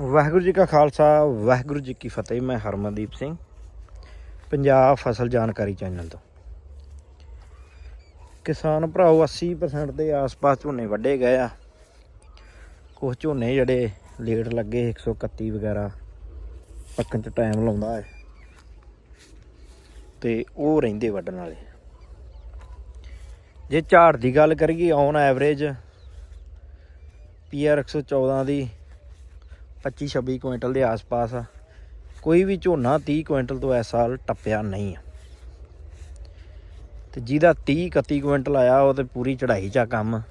ਵਾਹਿਗੁਰੂ ਜੀ ਕਾ ਖਾਲਸਾ, ਵਾਹਿਗੁਰੂ ਜੀ ਕੀ ਫਤਿਹ। ਮੈਂ ਹਰਮਨਦੀਪ ਸਿੰਘ, ਪੰਜਾਬ ਫਸਲ ਜਾਣਕਾਰੀ ਚੈਨਲ ਤੋਂ। ਕਿਸਾਨ ਭਰਾਓ 80% ਦੇ ਆਸ-ਪਾਸ ਝੋਨੇ ਵੱਢੇ ਗਏ ਆ। ਕੁਝ ਝੋਨੇ ਜਿਹੜੇ ਲੇਟ ਲੱਗੇ 131 ਵਗੈਰਾ ਪੱਕਣ ਚ ਟਾਈਮ ਲਾਉਂਦਾ ਹੈ। ਤੇ ਉਹ ਰਹਿੰਦੇ ਵੱਢਣ ਵਾਲੇ। ਜੇ ਝਾੜ ਦੀ ਗੱਲ ਕਰੀਏ ਔਨ ਐਵਰੇਜ ਪੀਆਰ 114 ਦੀ 25 26 ਕੁਇੰਟਲ ਦੇ ਆਸ-ਪਾਸ ਆ। ਕੋਈ ਵੀ ਝੋਨਾ 30 ਕੁਇੰਟਲ ਤੋਂ ਇਸ ਸਾਲ ਟੱਪਿਆ ਨਹੀਂ ਆ। ਤੇ ਜਿਹਦਾ 30 31 ਕੁਇੰਟਲ ਆਇਆ, ਉਹ ਤੇ ਪੂਰੀ ਚੜ੍ਹਾਈ 'ਚ ਆ ਕੰਮ।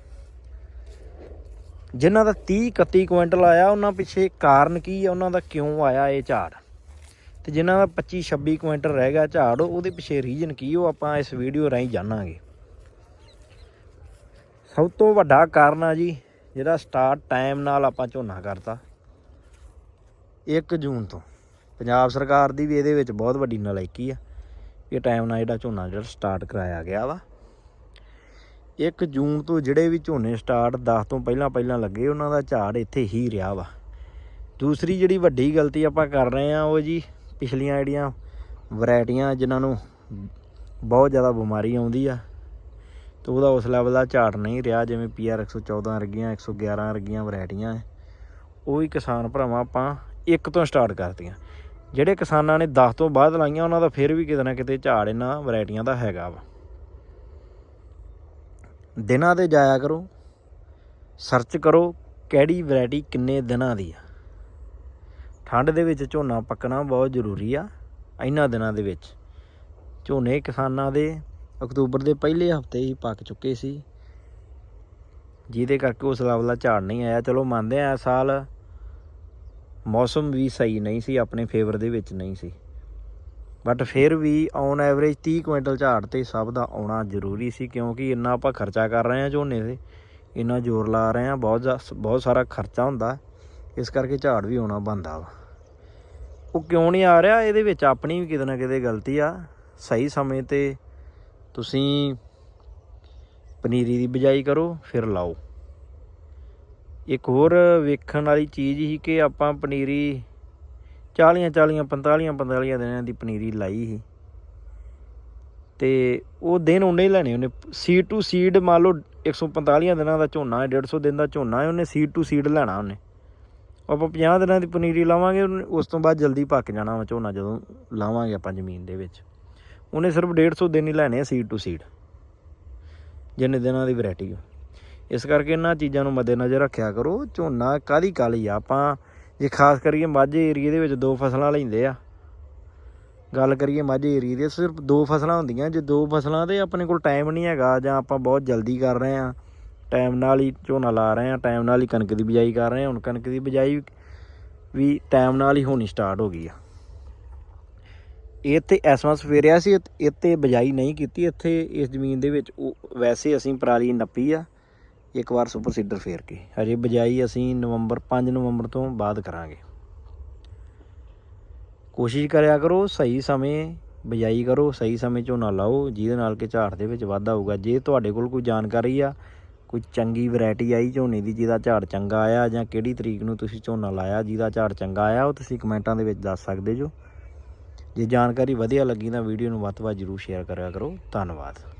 ਜਿਨ੍ਹਾਂ ਦਾ 30 31 ਕੁਇੰਟਲ ਆਇਆ, ਉਹਨਾਂ ਪਿੱਛੇ ਕਾਰਨ ਕੀ ਆ? ਉਹਨਾਂ ਦਾ ਕਿਉਂ ਆਇਆ ਇਹ ਝਾੜ? ਤੇ ਜਿਨ੍ਹਾਂ ਦਾ 25 26 ਕੁਇੰਟਲ ਰਹਿ ਗਿਆ ਝਾੜ, ਉਹਦੇ ਪਿੱਛੇ ਰੀਜਨ ਕੀ ਉਹ ਆਪਾਂ ਇਸ ਵੀਡੀਓ ਰਾਹੀਂ ਜਾਣਾਂਗੇ। ਸਭ ਤੋਂ ਵੱਡਾ ਕਾਰਨ ਆ ਜੀ, ਜਿਹੜਾ ਸਟਾਰਟ ਟਾਈਮ ਨਾਲ ਆਪਾਂ ਝੋਨਾ ਕਰਤਾ। 1 ਜੂਨ ਤੋਂ। ਪੰਜਾਬ ਸਰਕਾਰ ਦੀ ਵੀ ਇਹਦੇ ਵਿੱਚ ਬਹੁਤ ਵੱਡੀ ਨਲਾਇਕੀ ਆ। ਇਹ ਟਾਈਮ ਨਾਲ ਜਿਹੜਾ ਝੋਨਾ ਜਿਹੜਾ ਸਟਾਰਟ ਕਰਾਇਆ ਗਿਆ ਵਾ। 1 ਜੂਨ ਤੋਂ ਜਿਹੜੇ ਵੀ ਝੋਨੇ ਸਟਾਰਟ 10 ਤੋਂ ਪਹਿਲਾਂ ਪਹਿਲਾਂ ਲੱਗੇ, ਉਹਨਾਂ ਦਾ ਝਾੜ ਇੱਥੇ ਹੀ ਰਿਹਾ ਵਾ। ਦੂਸਰੀ ਜਿਹੜੀ ਵੱਡੀ ਗਲਤੀ ਆਪਾਂ ਕਰ ਰਹੇ ਆ, ਉਹ ਜੀ ਪਿਛਲੀਆਂ ਜਿਹੜੀਆਂ ਵੈਰਾਈਟੀਆਂ ਜਿਨ੍ਹਾਂ ਨੂੰ ਬਹੁਤ ਜ਼ਿਆਦਾ ਬਿਮਾਰੀ ਆਉਂਦੀ ਆ, ਤੇ ਉਹਦਾ ਉਸ ਲੈਵਲ ਦਾ ਝਾੜ ਨਹੀਂ ਰਿਹਾ, ਜਿਵੇਂ ਪੀਆਰ 114 ਵਰਗੀਆਂ 111 ਵਰਗੀਆਂ ਵੈਰਾਈਟੀਆਂ ਹੈ ਉਹ ਵੀ ਕਿਸਾਨ ਭਰਾਵਾਂ ਆਪਾਂ ਇੱਕ ਤੋਂ ਸਟਾਰਟ ਕਰਤੀਆਂ। ਜਿਹੜੇ ਕਿਸਾਨਾਂ ਨੇ 10 ਤੋਂ ਬਾਅਦ ਲਾਈਆਂ, ਉਹਨਾਂ ਦਾ ਫਿਰ ਵੀ ਕਿਤੇ ਨਾ ਕਿਤੇ ਝਾੜ ਇਹਨਾਂ ਵੈਰਾਈਟੀਆਂ ਦਾ ਹੈਗਾ ਵਾ। ਦਿਨਾਂ ਤੇ ਜਾਇਆ ਕਰੋ, ਸਰਚ ਕਰੋ ਕਿਹੜੀ ਵੈਰਾਈਟੀ ਕਿੰਨੇ ਦਿਨਾਂ ਦੀ ਆ। ਠੰਡ ਦੇ ਵਿੱਚ ਝੋਨਾ ਪੱਕਣਾ ਬਹੁਤ ਜ਼ਰੂਰੀ ਆ, ਇਹਨਾਂ ਦਿਨਾਂ ਦੇ ਵਿੱਚ। ਝੋਨੇ ਕਿਸਾਨਾਂ ਦੇ ਅਕਤੂਬਰ ਦੇ ਪਹਿਲੇ ਹਫ਼ਤੇ ਹੀ ਪੱਕ ਚੁੱਕੇ ਸੀ। ਜਿਹਦੇ ਕਰਕੇ ਉਸ ਲੈਵਲ ਝਾੜ ਨਹੀਂ ਆਇਆ। ਚਲੋ ਮੰਨਦੇ ਆ ਇਸ ਸਾਲ ਮੌਸਮ ਵੀ ਸਹੀ ਨਹੀਂ ਸੀ, ਆਪਣੇ ਫੇਵਰ ਦੇ ਵਿੱਚ ਨਹੀਂ ਸੀ। ਬਟ ਫਿਰ ਵੀ ਔਨ ਐਵਰੇਜ 30 ਕੁਇੰਟਲ ਝਾੜ ਤੇ ਸਭ ਦਾ ਆਉਣਾ ਜ਼ਰੂਰੀ ਸੀ, ਕਿਉਂਕਿ ਇੰਨਾ ਆਪਾਂ ਖਰਚਾ ਕਰ ਰਹੇ ਹਾਂ ਝੋਨੇ ਤੇ। ਇੰਨਾ ਜ਼ੋਰ ਲਾ ਰਹੇ ਹਾਂ, ਬਹੁਤ ਜ਼ਿਆ- ਬਹੁਤ ਸਾਰਾ ਖਰਚਾ ਹੁੰਦਾ। ਇਸ ਕਰਕੇ ਝਾੜ ਵੀ ਆਉਣਾ ਬੰਦਾ ਵਾ। ਉਹ ਕਿਉਂ ਨਹੀਂ ਆ ਰਿਹਾ? ਇਹਦੇ ਵਿੱਚ ਆਪਣੀ ਵੀ ਕਿਤੇ ਨਾ ਕਿਤੇ ਗਲਤੀ ਆ। ਸਹੀ ਸਮੇਂ ਤੇ ਤੁਸੀਂ ਪਨੀਰੀ ਦੀ ਬਿਜਾਈ ਕਰੋ, ਫਿਰ ਲਾਓ। ਇੱਕ ਹੋਰ ਵੇਖਣ ਵਾਲੀ ਚੀਜ਼ ਸੀ ਕਿ ਆਪਾਂ ਪਨੀਰੀ 40 40 45 45 ਦਿਨਾਂ ਦੀ ਪਨੀਰੀ ਲਾਈ ਸੀ। ਤੇ ਉਹ ਦਿਨ ਉਹਨੇ ਹੀ ਲੈਣੇ, ਉਹਨੇ ਸੀਡ ਟੂ ਸੀਡ ਮੰਨ ਲਓ 145 ਦਿਨਾਂ ਦਾ ਝੋਨਾ ਹੈ 150 ਦਿਨ ਦਾ ਝੋਨਾ ਹੈ, ਉਹਨੇ ਸੀਡ ਟੂ ਸੀਡ ਲੈਣਾ ਉਹਨੇ। ਆਪਾਂ 50 ਦਿਨਾਂ ਦੀ ਪਨੀਰੀ ਲਾਵਾਂਗੇ, ਉਹਨੇ- ਉਸ ਤੋਂ ਬਾਅਦ ਜਲਦੀ ਪੱਕ ਜਾਣਾ ਵਾ ਝੋਨਾ ਜਦੋਂ ਲਾਵਾਂਗੇ ਆਪਾਂ ਜ਼ਮੀਨ ਦੇ ਵਿੱਚ। ਉਹਨੇ ਸਿਰਫ 150 ਦਿਨ ਹੀ ਲੈਣੇ ਆ ਸੀਡ ਟੂ ਸੀਡ ਜਿੰਨੇ ਦਿਨਾਂ ਦੀ ਵੈਰਾਈਟੀ ਹੋ ਇਸ ਕਰਕੇ ਇਹਨਾਂ ਚੀਜ਼ਾਂ ਨੂੰ ਮੱਦੇਨਜ਼ਰ ਰੱਖਿਆ ਕਰੋ। ਝੋਨਾ ਕਾਦੀ ਕਾਲੀ ਆ? ਆਪਾਂ ਜੇ ਖਾਸ ਕਰੀਏ ਮਾਝੇ ਏਰੀਏ ਦੇ ਵਿੱਚ ਦੋ ਫਸਲਾਂ ਲੈਂਦੇ ਆ। ਗੱਲ ਕਰੀਏ ਮਾਝੇ ਏਰੀਏ ਦੇ, ਸਿਰਫ ਦੋ ਫਸਲਾਂ ਹੁੰਦੀਆਂ। ਜੇ ਦੋ ਫਸਲਾਂ ਤੇ ਆਪਣੇ ਕੋਲ ਟਾਈਮ ਨਹੀਂ ਹੈਗਾ ਜਾਂ ਆਪਾਂ ਬਹੁਤ ਜਲਦੀ ਕਰ ਰਹੇ ਆ ਟਾਈਮ ਨਾਲ ਹੀ ਝੋਨਾ ਲਾ ਰਹੇ ਆ ਟਾਈਮ ਨਾਲ ਹੀ ਕਣਕ ਦੀ ਬਿਜਾਈ ਕਰ ਰਹੇ ਆ ਹੁਣ ਕਣਕ ਦੀ ਬਿਜਾਈ ਵੀ ਟਾਈਮ ਨਾਲ ਹੀ ਹੋਣੀ ਸਟਾਰਟ ਹੋ ਗਈ ਆ। ਇਹ ਤੇ ਇਸ ਵਾਰ ਸਵੇਰਿਆ ਸੀ ਇੱਥੇ ਬਿਜਾਈ ਨਹੀਂ ਕੀਤੀ। ਇੱਥੇ ਇਸ ਜ਼ਮੀਨ ਦੇ ਵਿੱਚ ਉਹ, ਵੈਸੇ ਅਸੀਂ ਪਰਾਲੀ ਨੱਪੀ ਆ। ਇੱਕ ਵਾਰ ਸੁਪਰ ਸੀਡਰ ਫੇਰ ਕੇ। ਹਜੇ ਬਿਜਾਈ ਅਸੀਂ ਨਵੰਬਰ 5 ਨਵੰਬਰ ਤੋਂ ਬਾਅਦ ਕਰਾਂਗੇ। ਕੋਸ਼ਿਸ਼ ਕਰਿਆ ਕਰੋ, ਸਹੀ ਸਮੇਂ ਬਿਜਾਈ ਕਰੋ, ਸਹੀ ਸਮੇਂ ਝੋਨਾ ਲਾਓ, ਜਿਹਦੇ ਨਾਲ ਕਿ ਝਾੜ ਦੇ ਵਿੱਚ ਵਾਧਾ ਹੋਊਗਾ। ਜੇ ਤੁਹਾਡੇ ਕੋਲ ਕੋਈ ਜਾਣਕਾਰੀ ਆ, ਕੋਈ ਚੰਗੀ ਵੈਰਾਈਟੀ ਆਈ ਝੋਨੇ ਦੀ ਜਿਹਦਾ ਝਾੜ ਚੰਗਾ ਆਇਆ ਜਾਂ ਕਿਹੜੀ ਤਰੀਕ ਨੂੰ ਤੁਸੀਂ ਝੋਨਾ ਲਾਇਆ, ਜਿਹਦਾ ਝਾੜ ਚੰਗਾ ਆਇਆ, ਉਹ ਤੁਸੀਂ ਕਮੈਂਟਾਂ ਦੇ ਵਿੱਚ ਦੱਸ ਸਕਦੇ ਜੋ। ਜੇ ਜਾਣਕਾਰੀ ਵਧੀਆ ਲੱਗੀ ਤਾਂ ਵੀਡੀਓ ਨੂੰ ਵੱਧ ਤੋਂ ਵੱਧ ਜਰੂਰ ਸ਼ੇਅਰ ਕਰਿਆ ਕਰੋ। ਧੰਨਵਾਦ।